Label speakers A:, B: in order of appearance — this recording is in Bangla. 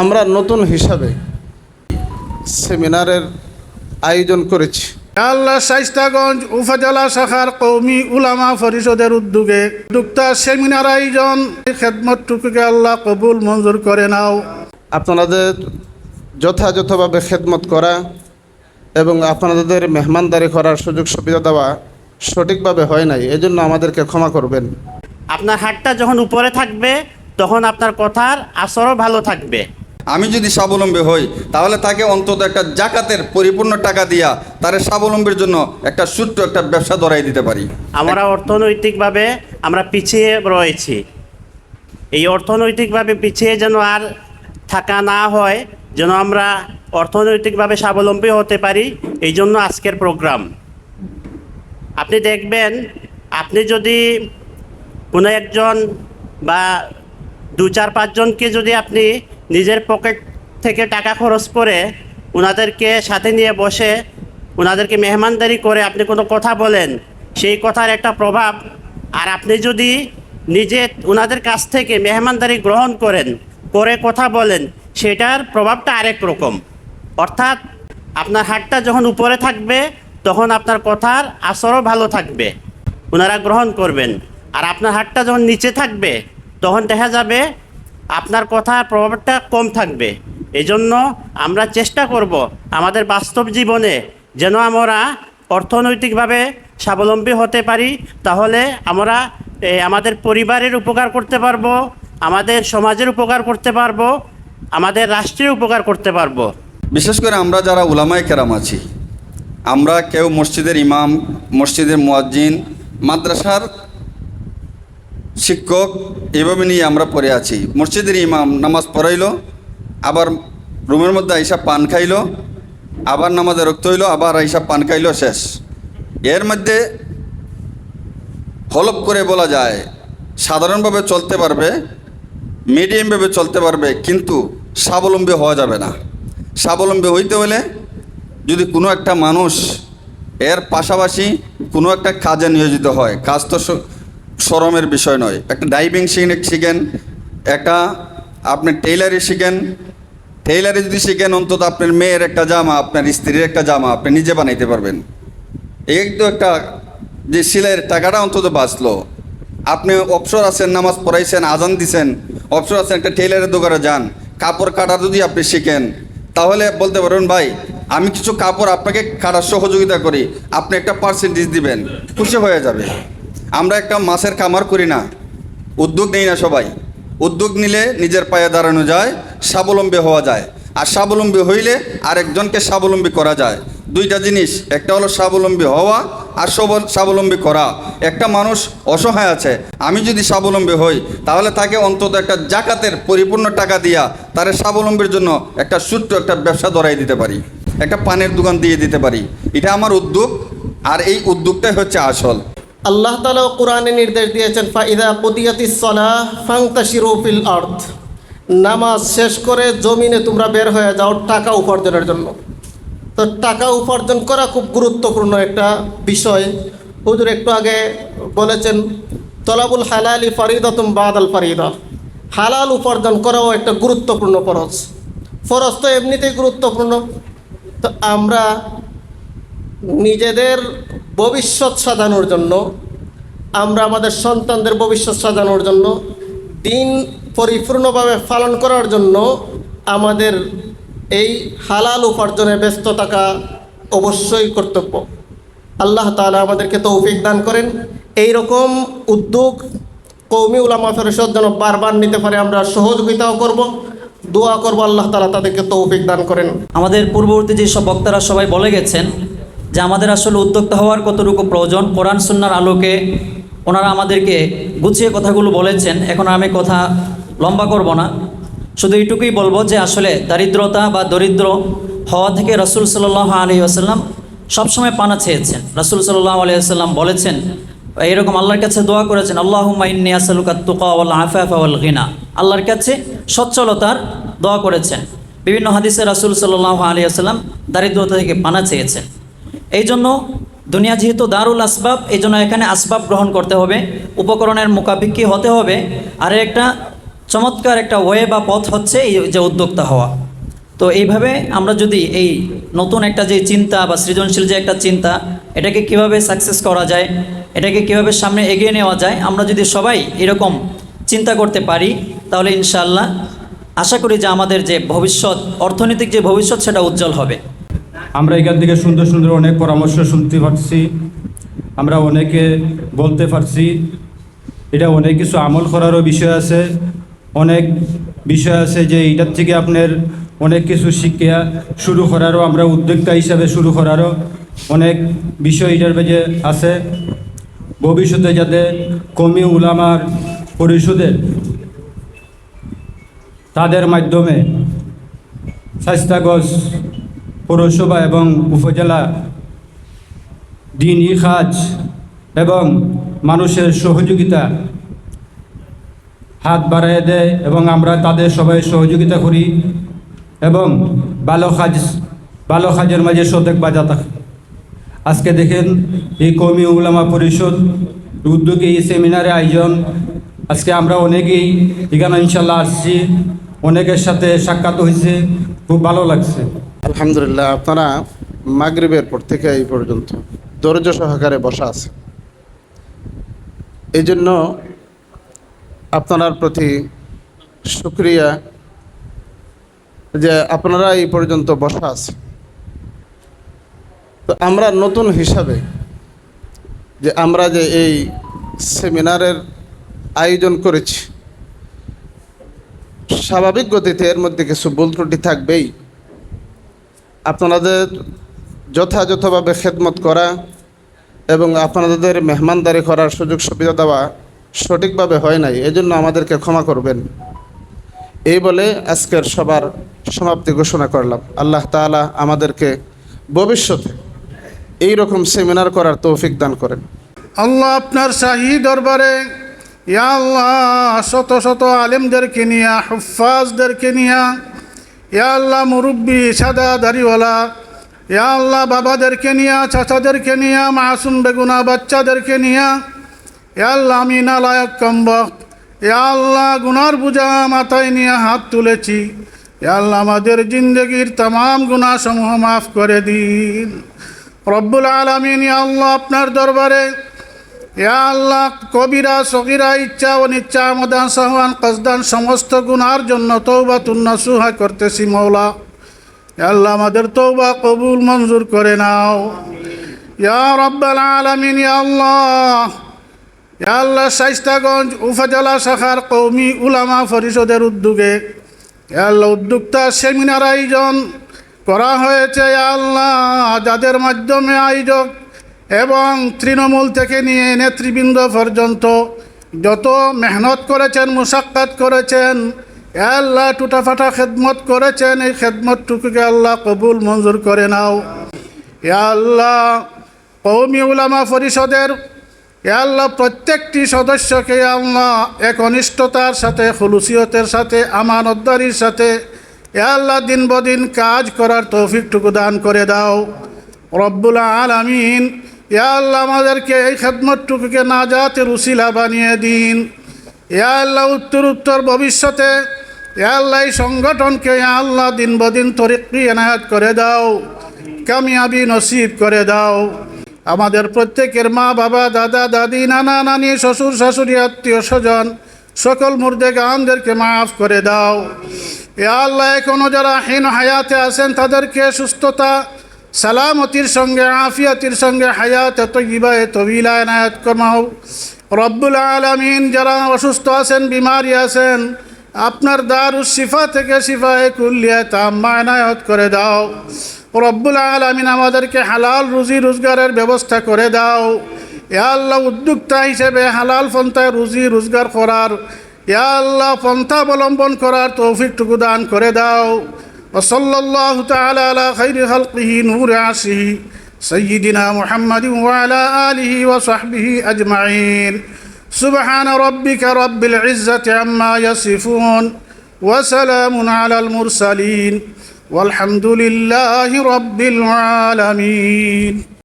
A: আমরা নতুন হিসাবে সেমিনারের আয়োজন করেছি।
B: আল্লাহ শাইস্তাগঞ্জ উপজেলা শাখার কৌমি উলামা পরিষদের উদ্যোগে উদ্যোক্তা সেমিনার আয়োজন। এই খেদমতটুকুকে আল্লাহ কবুল মঞ্জুর করে নাও।
A: আপনাদের যথাযথভাবে খেদমত করা এবং আপনাদের মেহমানদারি করার সুযোগ সুবিধা দেওয়া সঠিকভাবে হয় নাই এজন্য আমাদেরকে ক্ষমা করবেন।
C: আপনার হাতটা যখন উপরে থাকবে তখন আপনার কথার আসরও ভালো থাকবে।
D: আমি যদি স্বাবলম্বী হই, তাহলে তাকে অন্তত একটা জাকাতের পরিপূর্ণ টাকা দিয়া তার স্বাবলম্বীর জন্য একটা ছোট্ট একটা ব্যবসা ধরাই দিতে পারি।
C: আমরা অর্থনৈতিকভাবে আমরা পিছিয়ে রয়েছি। এই অর্থনৈতিকভাবে পিছিয়ে যেন আর থাকা না হয়, যেন আমরা অর্থনৈতিকভাবে স্বাবলম্বী হতে পারি, এই জন্য আজকের প্রোগ্রাম। আপনি দেখবেন, আপনি যদি কোনো একজন বা দু চার পাঁচজনকে যদি আপনি নিজের পকেট থেকে টাকা খরচ করে ওনাদেরকে সাথে নিয়ে বসে ওনাদেরকে মেহমানদারি করে আপনি কোনো কথা বলেন, সেই কথার একটা প্রভাব। আর আপনি যদি নিজে ওনাদের কাছ থেকে মেহমানদারি গ্রহণ করেন, করে কথা বলেন, সেটার প্রভাবটা আরেক রকম। অর্থাৎ আপনার হাতটা যখন উপরে থাকবে, তখন আপনার কথার আসরও ভালো থাকবে ওনারা গ্রহণ করবেন। আর আপনার হাতটা যখন নিচে থাকবে, তখন দেখা যাবে আপনার কথার প্রভাবটা কম থাকবে। এই জন্য আমরা চেষ্টা করব আমাদের বাস্তব জীবনে যেন আমরা অর্থনৈতিকভাবে স্বাবলম্বী হতে পারি, তাহলে আমরা আমাদের পরিবারের উপকার করতে পারব, আমাদের সমাজের উপকার করতে পারব, আমাদের রাষ্ট্রের উপকার করতে পারব।
D: বিশেষ করে আমরা যারা উলামায় কেরাম আছি, আমরা কেউ মসজিদের ইমাম, মসজিদের মুয়াজ্জিন, মাদ্রাসার শিক্ষক এভাবে নিয়ে আমরা পড়ে আছি। মসজিদের ইমাম নামাজ পড়াইলো, আবার রুমের মধ্যে আইসা পান খাইলো, আবার নামাজে রক্ত হইল, আবার আইসা পান খাইলো, শেষ। এর মধ্যে হলপ করে বলা যায়, সাধারণভাবে চলতে পারবে, মিডিয়ামভাবে চলতে পারবে, কিন্তু স্বাবলম্বী হওয়া যাবে না। স্বাবলম্বী হইতে হলে যদি কোনো একটা মানুষ এর পাশাপাশি কোনো একটা কাজে নিয়োজিত হয়, কাজ তো স- শরমের বিষয় নয়। একটা ড্রাইভিং শিখেন একটা আপনি টেইলারি শিখেন টেইলারি যদি শিখেন অন্তত আপনার মেয়ের একটা জামা, আপনার স্ত্রীর একটা জামা আপনি নিজে বানাইতে পারবেন। এই তো একটা যে সিলাইয়ের টাকাটা অন্তত বাঁচলো। আপনি অবসর আছেন, নামাজ পড়াইছেন, আজান দিছেন, অবসর আছেন, একটা টেইলারের দোকানে যান, কাপড় কাটা যদি আপনি শিখেন, তাহলে বলতে পারবেন ভাই, আমি কিছু কাপড় আপনাকে কাটার সহযোগিতা করি, আপনি একটা পার্সেন্টেজ দিবেন, খুশি হয়ে যাবে। আমরা একটা মাছের খামার করি না। উদ্যোগ নেই না সবাই। উদ্যোগ নিলে নিজের পায়ে দাঁড়ানো যায়, স্বাবলম্বী হওয়া যায়। আর স্বাবলম্বী হইলে আরেকজনকে স্বাবলম্বী করা যায়। দুইটা জিনিস, একটা হলো স্বাবলম্বী হওয়া আর স্বাবলম্বী করা। একটা মানুষ অসহায় আছে, আমি যদি স্বাবলম্বী হই, তাহলে তাকে অন্তত একটা জাকাতের পরিপূর্ণ টাকা দিয়া তার স্বাবলম্বীর জন্য একটা ছোট্ট একটা ব্যবসা ধরাই দিতে পারি। একটা পানের দোকান দিয়ে দিতে পারি। এটা আমার উদ্যোগ, আর এই উদ্যোগটাই হচ্ছে আসল।
E: আল্লাহ তালা কোরআনে নির্দেশ দিয়েছেন, ফাইদা কুদিয়াতি সলাহ ফাংতাশিরু ফিল আর্থ নামাজ শেষ করে জমিনে তোমরা বের হয়ে যাও টাকা উপার্জনের জন্য। তো টাকা উপার্জন করা খুব গুরুত্বপূর্ণ একটা বিষয়। হুজুর একটু আগে বলেছেন, তলাবুল হালালি ফারিদাতুম বাদাল ফারিদা। হালাল উপার্জন করাও একটা গুরুত্বপূর্ণ ফরজ। ফরজ তো এমনিতেই গুরুত্বপূর্ণ। তো আমরা নিজেদের ভবিষ্যৎ সাজানোর জন্য, আমরা আমাদের সন্তানদের ভবিষ্যৎ সাজানোর জন্য, দিন পরিপূর্ণভাবে পালন করার জন্য আমাদের এই হালাল উপার্জনে ব্যস্ত থাকা অবশ্যই কর্তব্য। আল্লাহ তাআলা আমাদেরকে তৌফিক দান করেন। এই রকম উদ্যোগ কৌমি উলামা পরিষদ যেন বারবার নিতে পারে, আমরা সহযোগিতাও করব। দোয়া করব আল্লাহ তালা তাদেরকে তৌফিক দান করেন।
F: আমাদের পূর্ববর্তী যেসব বক্তারা সবাই বলে গেছেন যে আমাদের আসলে উদ্যোক্তা হওয়ার কতটুকু প্রয়োজন? কোরআন, সুন্নার আলোকে ওনারা আমাদেরকে গুছিয়ে কথাগুলো বলেছেন। এখন আমি কথা লম্বা করব না। শুধু এইটুকুই বলব যে আসলে দারিদ্রতা বা দরিদ্র হওয়া থেকে রসুল সাল্লাহ আলী আসাল্লাম সবসময় পানা চেয়েছেন। রসুল সাল্লাহ আলী আসাল্লাম বলেছেন এরকম আল্লাহর কাছে দোয়া করেছেন আল্লাহ ইন্নি আসালুকা তুকা ওয়াল আফাফা ওয়াল গিনা। আল্লাহর কাছে সচ্ছলতার দোয়া করেছেন। বিভিন্ন হাদিসে রাসুল সাল্লাহ আলী আসাল্লাম দারিদ্রতা থেকে পানা চেয়েছেন। এই জন্য দুনিয়া যেহেতু দারুল আসবাব এই জন্য এখানে আসবাব গ্রহণ করতে হবে, উপকরণের মোকাবিকি হতে হবে। আর একটা চমৎকার একটা ওয়ে বা পথ হচ্ছে এই যে উদ্যোক্তা হওয়া। তো এইভাবে আমরা যদি এই নতুন একটা যে চিন্তা বা সৃজনশীল যে একটা চিন্তা, এটাকে কীভাবে সাকসেস করা যায়, এটাকে কীভাবে সামনে এগিয়ে নেওয়া যায়, আমরা যদি সবাই এরকম চিন্তা করতে পারি, তাহলে ইনশাল্লাহ আশা করি যে আমাদের যে ভবিষ্যৎ, অর্থনৈতিক যে ভবিষ্যৎ, সেটা উজ্জ্বল হবে।
G: আমরা এখান থেকে সুন্দর সুন্দর অনেক পরামর্শ শুনতে পারছি আমরা অনেকে বলতে পারছি, এটা অনেক কিছু আমল করারও বিষয় আছে। অনেক বিষয় আছে যে এটার থেকে আপনার অনেক কিছু শিক্ষা শুরু করারও, আমরা উদ্যোক্তা হিসাবে শুরু করারও অনেক বিষয় এটার মাঝে আছে। ভবিষ্যতে যাতে কমি উলামার পরিষদের তাদের মাধ্যমে স্বাস্থ্যগজ পৌরসভা এবং উপজেলা দিনই কাজ এবং মানুষের সহযোগিতা হাত বাড়ায় দেয় এবং আমরা তাদের সবাই সহযোগিতা করি এবং ভালো কাজ, ভালো কাজের মাঝে সতেক বাজা থাকে। আজকে দেখেন এই কমি উলামা পরিষদ উদ্যোগে এই সেমিনারে আয়োজন। আজকে আমরা অনেকেই এখানে ইনশাল্লাহ আসছি, অনেকের সাথে সাক্ষাৎ হয়েছে, খুব ভালো লাগছে।
A: আলহামদুলিল্লাহ, আপনারা মাগরিবের পর থেকে এই পর্যন্ত ধৈর্য সহকারে বসা আছে এই জন্য আপনার প্রতি শুক্রিয়া যে আপনারা এই পর্যন্ত বসা আছে তো আমরা নতুন হিসাবে যে আমরা যে এই সেমিনারের আয়োজন করেছি, স্বাভাবিক গতিতে এর মধ্যে কিছু ভুল ত্রুটি থাকবেই। আপনাদের যথাযথভাবে খেদমত করা এবং আপনাদের মেহমানদারি করার সুযোগ সুবিধা দেওয়া সঠিকভাবে হয় নাই, এজন্য আমাদেরকে ক্ষমা করবেন। এই বলে আজকের সবার সমাপ্তি ঘোষণা করলাম। আল্লাহ তাআলা আমাদেরকে ভবিষ্যতে এই রকম সেমিনার করার তৌফিক দান করেন।
B: আল্লাহ আপনার শাহী দরবারে, ইয়া আল্লাহ, শত শত আলেমদেরকে নিয়া হুফাজদেরকে নিয়া ইয়া আল্লাহ মুরব্বী, সাদা দাড়িওয়ালা। ইয়া আল্লাহ বাবাদেরকে নিয়া, চাচাদেরকে নিয়া, মাসুম বেগুনা বাচ্চাদেরকে নিয়া। ইয়া আল্লাহ আমি নালায়ক কম্বক। ইয়া আল্লাহ গুনার বুঝা মাথায় নিয়ে হাত তুলেছি। ইয়া আল্লাহ আমাদের জিন্দগির তাম গুণাসমূহ মাফ করে দিন। রব্বুল আলমিন আল্লাহ আপনার দরবারে ইয়া আল্লাহ, কবিরা, সগিরা, ইচ্ছা অনিচ্ছা আমদান সাহওয়ান কসদান সমস্ত গুনার জন্য তৌবা তুন্নাসুহা করতেছি মৌলা আল্লাহ, আমাদের তৌবা কবুল, মঞ্জুর করে নাও। ইয়া রব্বাল আলামিন, ইয়া আল্লাহ। ইয়া আল্লাহ, শাইস্তাগঞ্জ উপজেলা শাখার কৌমি উলামা পরিষদের উদ্যোগে ইয়া আল্লাহ, উদ্যোক্তা সেমিনার আয়োজন করা হয়েছে, ইয়া আল্লাহ। যাদের মাধ্যমে আয়োজক এবং তৃণমূল থেকে নিয়ে নেতৃবৃন্দ পর্যন্ত যত মেহনত করেছেন মুসাক্কাত করেছেন, আল্লাহ টুটাফাটা খেদমত করেছেন, এই খেদমতটুকুকে আল্লাহ কবুল মঞ্জুর করে নাও। এ আল্লাহ কৌমি উলামা পরিষদের এ আল্লাহ, প্রত্যেকটি সদস্যকে আল্লাহ একনিষ্ঠতার সাথে, খুলুসিয়তের সাথে, আমানতদারির সাথে এ আল্লাহ দিন বদিন কাজ করার তৌফিকটুকু দান করে দাও। রব্বুল আলামিন আল্লাহ, আমাদেরকে এই খেদমতটুকুকে না যাতে রুসিলা বানিয়ে দিন। ইয়া আল্লাহ, উত্তর উত্তর ভবিষ্যতে। ইয়া আল্লাহ, এই সংগঠনকে ইয়া আল্লাহ দিন বদিন তরিকি এনায়াত করে দাও, কামিয়াবি নসিব করে দাও। আমাদের প্রত্যেকের মা, বাবা, দাদা, দাদি, নানা, নানি, শ্বশুর, শাশুড়ি, আত্মীয় স্বজন, সকল মুর্দে গানদেরকে মাফ করে দাও। এ আল্লাহ এখনও যারা হীন হায়াতে আছেন, তাদেরকে সুস্থতা সালামতির সঙ্গে, আফিয়াতির সঙ্গে, হায়াত এত তৈবায় তবিলা এনায়াত কর্মাও রব্বুল আলমিন যারা অসুস্থ আছেন, বিমারি আছেন, আপনার দারুস শিফা থেকে শিফায় কুল্লিয়া তাম্মা এনায়ত করে দাও। রব্বুল আলমিন আমাদেরকে হালাল রুজি রোজগারের ব্যবস্থা করে দাও। ইয়া আল্লাহ, উদ্যোক্তা হিসেবে হালাল পন্থায় রুজি রোজগার করার, ইয়া আল্লাহ, পন্থা অবলম্বন করার তৌফিকটুকু দান করে দাও। وصلى الله تعالى على خير خلقه نور عرشه سيدنا محمد وعلى آله وصحبه أجمعين. سبحان ربك رب العزة عما يصفون وسلام على المرسلين. والحمد لله رب العالمين.